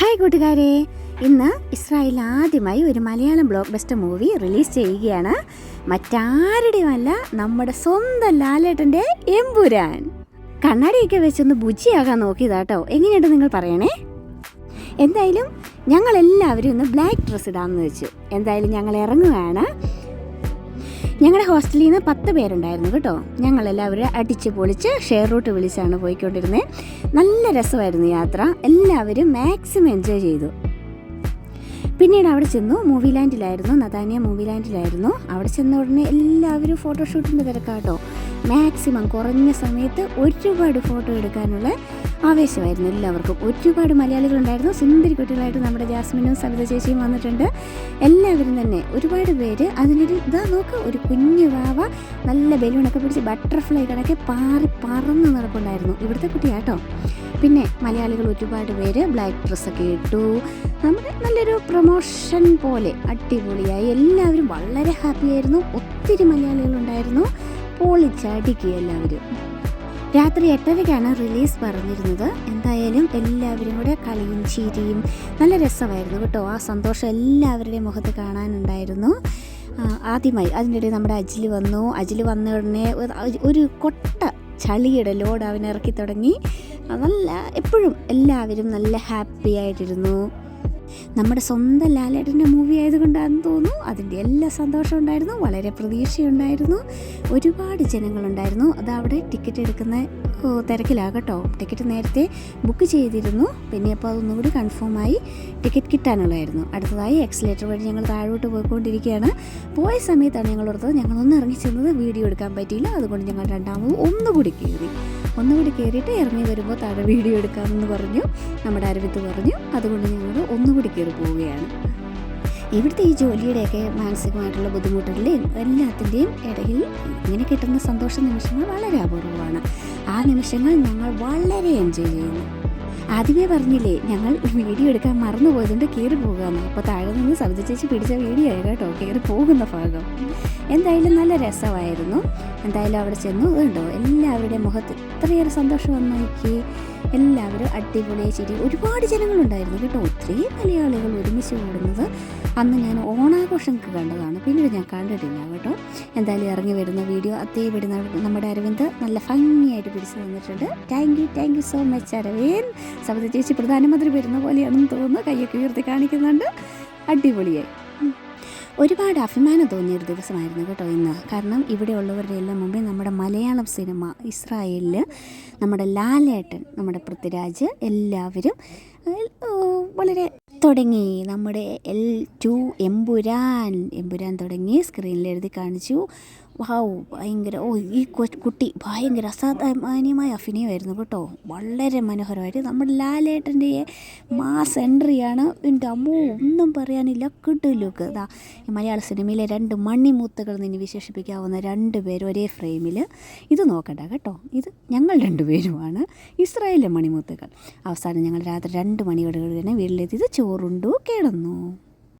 Hi കൂട്ടുകാരെ. ഇന്ന് Israel ആദ്യമായി ഒരു Malayalam blockbuster movie release ചെയ്യുകയാണ്. മറ്റാരുടെയുമല്ല നമ്മുടെ സ്വന്തം ലാലേട്ടന്റെ എമ്പുരാൻ. കണ്ണാടിയൊക്കെ വെച്ചൊന്ന് ബുജിയാകാൻ നോക്കിയതാട്ടോ. എങ്ങനെയുണ്ട് നിങ്ങൾ പറയണേ? എന്തായാലും ഞങ്ങളെല്ലാവരും ഇന്ന് ബ്ലാക്ക് ഡ്രസ്സ് ഇടാമെന്ന് വെച്ചു. എന്തായാലും ഞങ്ങൾ ഇറങ്ങുകയാണ്. ഞങ്ങളുടെ ഹോസ്റ്റലിൽ നിന്ന് പത്ത് പേരുണ്ടായിരുന്നു കേട്ടോ. ഞങ്ങളെല്ലാവരും അടിച്ച് പൊളിച്ച് ഷെയർ റൂട്ട് വിളിച്ചാണ് പോയിക്കൊണ്ടിരുന്നത് നല്ല രസമായിരുന്നു യാത്ര. എല്ലാവരും മാക്സിമം എൻജോയ് ചെയ്തു. പിന്നീട് അവിടെ ചെന്നു. മൂവി ലാൻഡിലായിരുന്നു നദാനിയ മൂവി ലാൻഡിലായിരുന്നു അവിടെ ചെന്ന ഉടനെ എല്ലാവരും ഫോട്ടോഷൂട്ടിന്റെ തിരക്കാട്ടോ. മാക്സിമം കുറഞ്ഞ സമയത്ത് ഒരുപാട് ഫോട്ടോ എടുക്കാനുള്ള ആവേശമായിരുന്നു എല്ലാവർക്കും. ഒരുപാട് മലയാളികളുണ്ടായിരുന്നു. സുന്ദരി കുട്ടികളായിട്ട് നമ്മുടെ ജാസ്മിനും സവിത ചേച്ചിയും വന്നിട്ടുണ്ട്. എല്ലാവരും തന്നെ ഒരുപാട് പേര് അതിനൊരു ഇതാ നോക്ക് ഒരു കുഞ്ഞു വാവ നല്ല ബലൂണൊക്കെ പിടിച്ച് ബട്ടർഫ്ലൈ കണക്കെ പാറി പറന്ന് നടക്കുന്നുണ്ടായിരുന്നു ഇവിടുത്തെ കുട്ടിയാട്ടോ. പിന്നെ മലയാളികൾ ഒരുപാട് പേര് ബ്ലാക്ക് ഡ്രസ്സൊക്കെ ഇട്ടു. നമ്മുടെ നല്ലൊരു പ്രൊമോഷൻ പോലെ അടിപൊളിയായി. എല്ലാവരും വളരെ ഹാപ്പിയായിരുന്നു. ഒത്തിരി മലയാളികളുണ്ടായിരുന്നു. പൊളിച്ചടിക്കുക എല്ലാവരും. രാത്രി എട്ടരയ്ക്കാണ് റിലീസ് പറഞ്ഞിരുന്നത്. എന്തായാലും എല്ലാവരും കൂടെ കളിയും ചിരിയും നല്ല രസമായിരുന്നു കേട്ടോ. ആ സന്തോഷം എല്ലാവരുടെയും മുഖത്ത് കാണാനുണ്ടായിരുന്നു. ആദ്യമായി അതിനിടെ നമ്മുടെ അജിൽ വന്നു. അജിൽ വന്ന ഉടനെ ഒരു- കൊട്ട ചളിയുടെ ലോഡ് അവൻ ഇറക്കി തുടങ്ങി. നല്ല എപ്പോഴും എല്ലാവരും നല്ല ഹാപ്പി ആയിട്ടിരുന്നു. നമ്മുടെ സ്വന്തം ലാലേട്ടന്റെ ആയതുകൊണ്ടാണെന്ന് തോന്നുന്നു. അതിന്റെ എല്ലാ സന്തോഷവും ഉണ്ടായിരുന്നു. വളരെ പ്രതീക്ഷയുണ്ടായിരുന്നു. ഒരുപാട് ജനങ്ങളുണ്ടായിരുന്നു. അത് അവിടെ ടിക്കറ്റ് എടുക്കുന്ന തിരക്കിലാകട്ടോ. ടിക്കറ്റ് നേരത്തെ ബുക്ക് ചെയ്തിരുന്നു. പിന്നെ അപ്പോൾ അതൊന്നും കൂടി കൺഫേമായി ടിക്കറ്റ് കിട്ടാനുള്ളതായിരുന്നു. അടുത്തതായി എക്സലേറ്റർ വഴി ഞങ്ങൾ താഴോട്ട് പോയിക്കൊണ്ടിരിക്കുകയാണ്. പോയ സമയത്താണ് ഞങ്ങൾ ഓർത്തത് ഞങ്ങളൊന്ന് ഇറങ്ങി ചെന്നത് വീഡിയോ എടുക്കാൻ പറ്റിയില്ല. അതുകൊണ്ട് ഞങ്ങൾ രണ്ടാമത് ഒന്നുകൂടി കയറി. ഒന്നുകൂടി കയറിയിട്ട് ഇറങ്ങി വരുമ്പോൾ താഴെ വീഡിയോ എടുക്കാമെന്ന് പറഞ്ഞു. നമ്മുടെ അരവിത്ത് പറഞ്ഞു. അതുകൊണ്ട് ഞങ്ങൾ ഒന്നുകൂടി കയറി പോവുകയാണ്. ഇവിടുത്തെ ഈ ജോലിയുടെയൊക്കെ മാനസികമായിട്ടുള്ള ബുദ്ധിമുട്ടുകളുടെയും എല്ലാത്തിന്റെയും ഇടയിൽ ഇങ്ങനെ കിട്ടുന്ന സന്തോഷ നിമിഷങ്ങൾ വളരെ അപൂർവമാണ്. ആ നിമിഷങ്ങൾ ഞങ്ങൾ വളരെ എൻജോയ് ചെയ്യുന്നു. ആദ്യമേ പറഞ്ഞില്ലേ ഞങ്ങൾ വീഡിയോ എടുക്കാൻ മറന്നു പോയതുകൊണ്ട് കയറി പോകാമെന്ന്. അപ്പോൾ താഴെ നിന്ന് സവിത ചേച്ചി പിടിച്ച വീഡിയോ ആയി കേട്ടോ കയറി പോകുന്ന ഭാഗം. എന്തായാലും നല്ല രസമായിരുന്നു. എന്തായാലും അവിടെ ചെന്നു കണ്ടോ എല്ലാവരുടെയും മുഖത്ത് ഇത്രയേറെ സന്തോഷം വന്നു. നോക്കി എല്ലാവരും അടിപൊളിയായി ചിരി. ഒരുപാട് ജനങ്ങളുണ്ടായിരുന്നു കേട്ടോ. ഒത്തിരി മലയാളികൾ ഒരുമിച്ച് കൂടുന്നത്. അന്ന് ഞാൻ ഓണാഘോഷം കണ്ടതാണ്. പിന്നീട് ഞാൻ കണ്ടിട്ടില്ല കേട്ടോ. എന്തായാലും ഇറങ്ങി വരുന്ന വീഡിയോ അതേപടി നമ്മുടെ അരവിന്ദ് നല്ല ഭംഗിയായിട്ട് പിടിച്ചു തന്നിട്ടുണ്ട് thank you thank you so much Aravind. Sabitha ചേച്ചി പ്രധാനമന്ത്രി വരുന്ന പോലെയാണെന്ന് തോന്നുന്നു. കയ്യൊക്കെ ഉയർത്തി കാണിക്കുന്നുണ്ട്. അടിപൊളിയായി. ഒരുപാട് അഭിമാനം തോന്നിയ ഒരു ദിവസമായിരുന്നു കേട്ടോ ഇന്ന്. കാരണം ഇവിടെ ഉള്ളവരുടെ എല്ലാം മുമ്പേ നമ്മുടെ മലയാളം സിനിമ ഇസ്രായേലിൽ നമ്മുടെ ലാലേട്ടൻ നമ്മുടെ പൃഥ്വിരാജ് എല്ലാവരും വളരെ തുടങ്ങി. നമ്മുടെ എൽ ടു എമ്പുരാൻ എമ്പുരാൻ തുടങ്ങി. സ്ക്രീനിൽ എഴുതി കാണിച്ചു. വൗ ഭയങ്കര ഓ ഈ കുട്ടി ഭയങ്കര അസാധാരണമായ അഭിനയമായിരുന്നു കേട്ടോ. വളരെ മനോഹരമായിട്ട്. നമ്മുടെ ലാലേട്ടന്റെ മാസ് എൻട്രിയാണ് എന്റെ അമ്മോ ഒന്നും പറയാനില്ല. കിട്ടു ലുക്ക് ഇതാ മലയാള സിനിമയിലെ രണ്ട് മണ്ണിമൂത്തുകൾ നിന്ന് വിശേഷിപ്പിക്കാവുന്ന രണ്ട് പേരും ഒരേ ഫ്രെയിമിൽ ഇത് നോക്കണ്ട കേട്ടോ. ഇത് ഞങ്ങൾ രണ്ടുപേരുമാണ്. ഇസ്രായേലിലെ മണിമൂത്തുകൾ. അവസാനം ഞങ്ങൾ രാത്രി രണ്ട് മണിയോടുകൂടി തന്നെ വീട്ടിലെത്തിയത് ചോറുണ്ടു കിടന്നു.